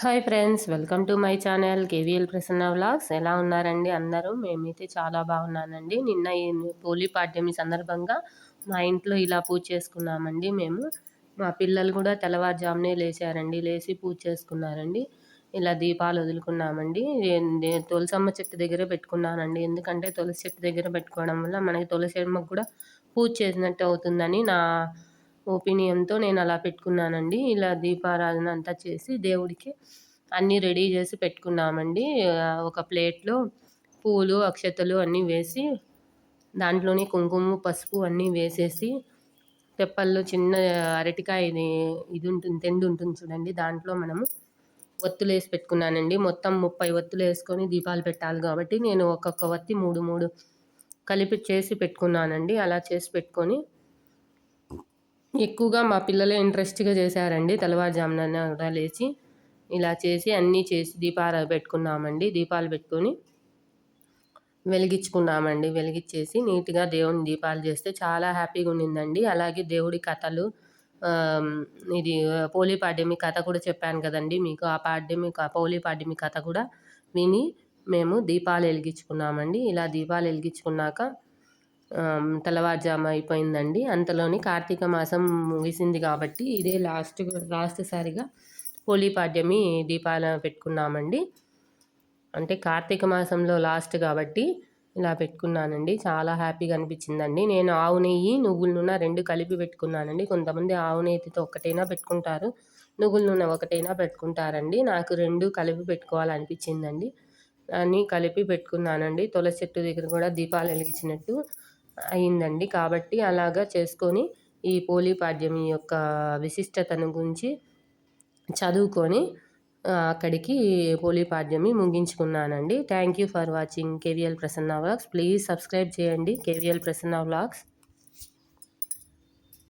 Hi friends welcome to my channel KVL Prasanna vlogs. ఎలా ఉన్నారండి అందరూ? మేమైతే చాలా బాగున్నానండి. నిన్న ఈ పోలీ పాడ్యమి సందర్భంగా మా ఇంట్లో ఇలా పూజ చేసుకున్నామండి మేము. మా పిల్లలు కూడా తెల్లవారుజామునే లేచారండి లేచి పూజ చేసుకున్నారండి. ఇలా దీపాలు వదులుకున్నామండి. తులసమ్మ చెట్టు దగ్గర పెట్టుకున్నానండి. ఎందుకంటే తులసి చెట్టు దగ్గర పెట్టుకోవడం వల్ల మనకి తులసి అమ్మకు కూడా పూజ చేసినట్టు అవుతుందని నా ఒపీనియన్తో నేను అలా పెట్టుకున్నానండి. ఇలా దీపారాధన అంతా చేసి దేవుడికి అన్నీ రెడీ చేసి పెట్టుకున్నామండి. ఒక ప్లేట్లో పూలు అక్షతలు అన్నీ వేసి దాంట్లోనే కుంకుమ పసుపు అన్నీ వేసేసి తెప్పల్లో చిన్న అరటికాయ ఇది ఇది ఉంటుంది తెండు ఉంటుంది చూడండి దాంట్లో మనము ఒత్తులు వేసి పెట్టుకున్నానండి. మొత్తం ముప్పై ఒత్తులు వేసుకొని దీపాలు పెట్టాలి కాబట్టి నేను ఒక్కొక్క వత్తి మూడు మూడు కలిపి చేసి పెట్టుకున్నానండి. అలా చేసి పెట్టుకొని ఎక్కువగా మా పిల్లలే ఇంట్రెస్ట్గా చేశారండి. తెల్లవారుజామున కూడా లేచి ఇలా చేసి అన్నీ చేసి దీపాలు పెట్టుకున్నామండి. దీపాలు పెట్టుకొని వెలిగించుకున్నామండి. వెలిగించేసి నీట్గా దేవుని దీపాలు చేస్తే చాలా హ్యాపీగా ఉండిందండి. అలాగే దేవుడి కథలు ఇది పోలీ పాడ్యమి కథ కూడా చెప్పాను కదండి మీకు. ఆ పాడ్యమి పోలీ పాడ్యమి కథ కూడా విని మేము దీపాలు వెలిగించుకున్నామండి. ఇలా దీపాలు వెలిగించుకున్నాక తెల్లవారుజాము అయిపోయిందండి అంతలోని కార్తీక మాసం ముగిసింది కాబట్టి ఇదే లాస్ట్ లాస్ట్ సారిగా హోలీ పాడ్యమి దీపాలు పెట్టుకున్నామండి. అంటే కార్తీక మాసంలో లాస్ట్ కాబట్టి ఇలా పెట్టుకున్నానండి. చాలా హ్యాపీగా అనిపించిందండి. నేను ఆవు నెయ్యి నువ్వుల నూనె రెండు కలిపి పెట్టుకున్నానండి. కొంతమంది ఆవు నెయ్యితో ఒకటైనా పెట్టుకుంటారు నువ్వుల నూనె ఒకటైనా పెట్టుకుంటారండి. నాకు రెండు కలిపి పెట్టుకోవాలనిపించిందండి. అన్నీ కలిపి పెట్టుకున్నానండి. తులసి చెట్టు దగ్గర కూడా దీపాలు వెలిగించినట్టు అయిందండి. కాబట్టి అలాగా చేసుకొని ఈ పోలీపాడ్యం యొక్క విశిష్టతను గురించి చదువుకొని అక్కడికి పోలీపాడ్యమి ముగించుకున్నానండి. Thank you for watching KVL Prasanna vlogs. Please subscribe చేయండి కేవీఎల్ ప్రసన్న వ్లాగ్స్.